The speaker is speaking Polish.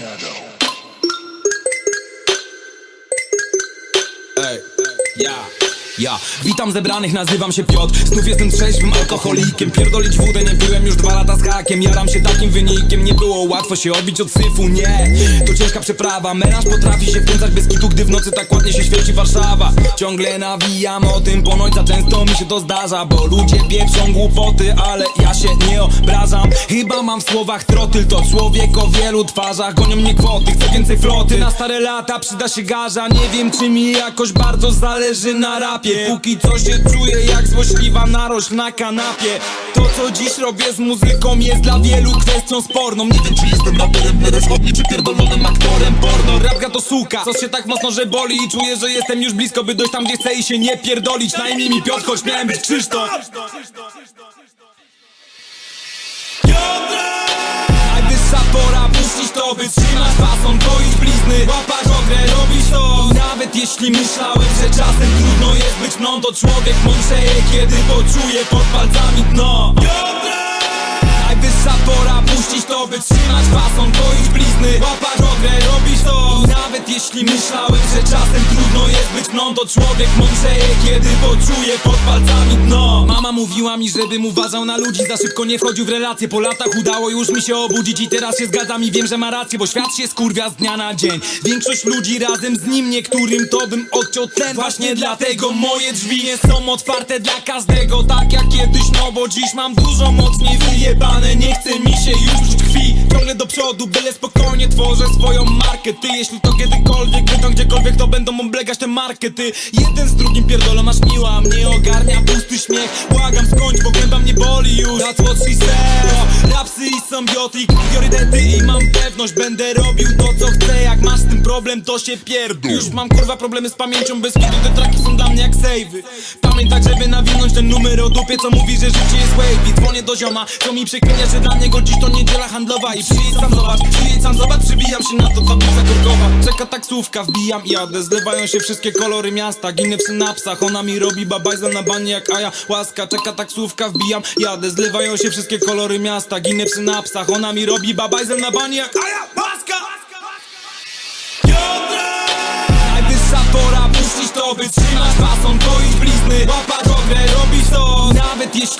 Ej, ja, ja Witam zebranych, nazywam się Piotr. Znów jestem trzeźwym alkoholikiem. Pierdolić wódę nie piłem już dwa lata z hakiem. Jaram się takim wynikiem. Nie było łatwo się odbić od syfu, nie. To ciężka przeprawa. Melanż potrafi się wkręcać bez kitu Gdy w nocy tak ładnie się świeci Warszawa. Ciągle nawijam o tym Ponoć za często mi się to zdarza Bo ludzie pieprzą głupoty Ale ja się nie obrażam. Chyba mam w słowach trotyl To człowiek o wielu twarzach. Gonią mnie kwoty, chcę więcej floty. Na stare lata przyda się garza. Nie wiem czy mi jakoś bardzo zależy na rapie Póki co się czuję jak złośliwa narośl na kanapie. To co dziś robię z muzyką jest dla wielu kwestią sporną. Nie wiem czy jestem raperem nerozchodni czy pierdolonym aktorem porno. Rapka to suka, co się tak mocno, że boli. I czuję, że jestem już blisko, by dojść tam gdzie chcę i się nie pierdolić. Na imię mi Piotr, choć miałem być Krzysztof Najwyższa pora puścić to, by trzymać fason jeśli myślałem, że czasem trudno jest być mną To człowiek mądrzeje, kiedy poczuje pod palcami dno. Najwyższa pora puścić to, by trzymać fason Koić blizny, łapać ogrę, robić to. I nawet jeśli myślałem, że czasem trudno jest być mną To człowiek mądrzeje, kiedy poczuje mówiła mi, żebym uważał na ludzi. Za szybko nie wchodził w relacje. Po latach udało już mi się obudzić I teraz się zgadzam i wiem, że ma rację Bo świat się skurwia z dnia na dzień. Większość ludzi razem z nim Niektórym to bym odciął Właśnie dlatego moje drzwi nie są otwarte dla każdego. Tak jak kiedyś, no bo dziś mam dużo mocniej wyjebane. Nie chce mi się już czuć krwi. Ciągle do przodu, byle spokojnie tworzę swoją markę. Ty, jeśli to kiedykolwiek wyjdą gdziekolwiek To będą oblegać te markety. Jeden z drugim pierdolą aż miła Mnie ogarnia pusty slowly that's what she said. Rap Rapsy i symbiotik Priorytety i mam pewność Będę robił to co chcę. Jak masz z tym problem to się pierdol. Już mam kurwa problemy z pamięcią Bez kitu. Te traki są dla mnie jak save'y Pamiętaj żeby nawinąć ten numer o dupie Co mówi, że życie jest wavy. Dzwonię do zioma, co mi przeklinia Że dla niego dziś to niedziela handlowa. I przyjedź sam zobacz, przyjedź sam zobacz Przybijam się na to tablica korkowa Czeka taksówka, wbijam i jadę. Zlewają się wszystkie kolory miasta Ginę w synapsach, ona mi robi babajzel na banie jak Aja. Łaska, czeka taksówka, wbijam, jadę. Zlewają się wszystkie kolory miasta Ginę w synapsach, ona mi robi babajzel na banie jak Aja Łaska Najwyższa pora puścić to, by trzymać fason Koić blizny, łapać ogrę, robić to. Nawet jeśli